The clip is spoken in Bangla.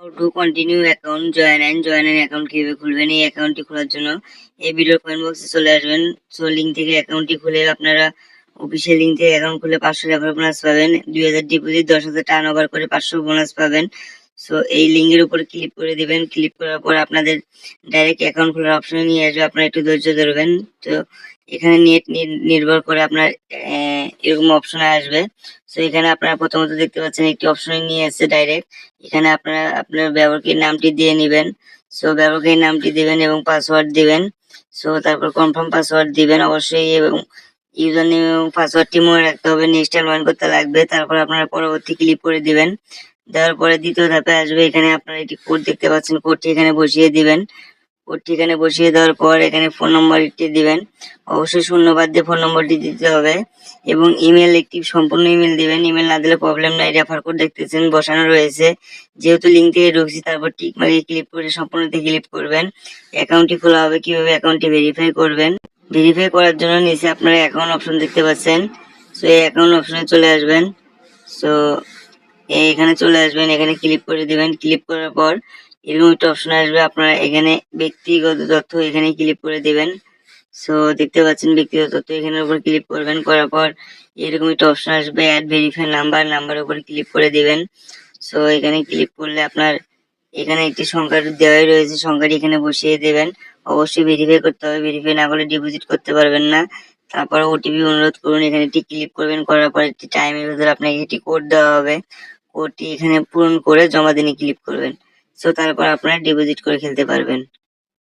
To continue account join and join an account কীভাবে খুলবেন, এই অ্যাকাউন্টটি খোলার জন্য এই ভিডিওর কমেন্ট বক্সে চলে আসবেন। সো লিঙ্ক থেকে অ্যাকাউন্টটি খুলে আপনারা অফিসিয়াল লিঙ্ক থেকে অ্যাকাউন্ট খুলে পাঁচশো টাকা বোনাস পাবেন। দুই হাজার ডিপোজিট দশ হাজার টার্ন ওভার করে পাঁচশো বোনাস পাবেন। সো এই লিঙ্কের উপর ক্লিক করে দিবেন। ক্লিক করার পর আপনাদের ডাইরেক্ট অ্যাকাউন্ট খোলার অপশনে নিয়ে আসবে। আপনারা একটু ধৈর্য ধরবেন। তো, এখানে নেট নির্ভর করে আপনার এরকম অপশনে আসবে। সো এখানে আপনারা প্রথমত দেখতে পাচ্ছেন একটি অপশনে নিয়ে আসছে ডাইরেক্ট এখানে আপনারা আপনার ব্যবহারকারীর নামটি দিয়ে নেবেন। সো ব্যবহারকারীর নামটি দিবেন এবং পাসওয়ার্ড দিবেন। সো তারপর কনফার্ম পাসওয়ার্ড দিবেন অবশ্যই এবং ইউজার নেম এবং পাসওয়ার্ডটি মনে রাখতে হবে। নেক্সট লয়েন করতে লাগবে, তারপর আপনারা পরবর্তী ক্লিক করে দিবেন। দেওয়ার পরে দ্বিতীয় ধাপে আসবে। এখানে আপনারা একটি কোড দেখতে পাচ্ছেন। কোডটি এখানে বসিয়ে দিবেন। কোডটি এখানে বসিয়ে দেওয়ার পর এখানে ফোন নম্বরটি দিবেন। অবশ্যই শূন্যবাদ দিয়ে ফোন নম্বরটি দিতে হবে এবং ইমেল একটি সম্পূর্ণ ইমেল দিবেন। ইমেল না দিলে প্রবলেম নাই রেফার কোড দেখতেছেন, বসানো রয়েছে। যেহেতু লিঙ্ক থেকে ঢুকছি, তারপর টিক মারিয়ে ক্লিক করে সম্পূর্ণতে ক্লিক করবেন। অ্যাকাউন্টটি খোলা হবে, কীভাবে অ্যাকাউন্টটি ভেরিফাই করবেন? ভেরিফাই করার জন্য নিচে আপনারা অ্যাকাউন্ট অপশন দেখতে পাচ্ছেন। সো এই অ্যাকাউন্ট অপশনে চলে আসবেন। সো এখানে চলে আসবেন, এখানে ক্লিক করে দিবেন। ক্লিক করার পর এরকম একটা অপশন আসবে আপনারা এখানে ব্যক্তিগত তথ্য এখানে ক্লিক করে দেবেন। সো দেখতে পাচ্ছেন ব্যক্তিগত তথ্য এখানের উপর ক্লিক করবেন, করার পর এরকম একটা অপশন আসবে অ্যাড ভেরিফাই নাম্বার নাম্বারের উপর ক্লিক করে দেবেন। সো এখানে ক্লিক করলে আপনার এখানে একটি সংখ্যা দেওয়াই রয়েছে, সংখ্যাটি এখানে বসিয়ে দেবেন। অবশ্যই ভেরিফাই করতে হবে ভেরিফাই না করলে ডিপোজিট করতে পারবেন না। তারপর ওটিপি অনুরোধ করুন, এখানে একটি ক্লিক করবেন, করার পর একটি টাইমের ভিতরে আপনাকে একটি কোড দেওয়া হবে। কোডটি এখানে পূরণ করে জমা দিনে ক্লিক করবেন। সো তারপর আপনারা ডিপোজিট করে খেলতে পারবেন।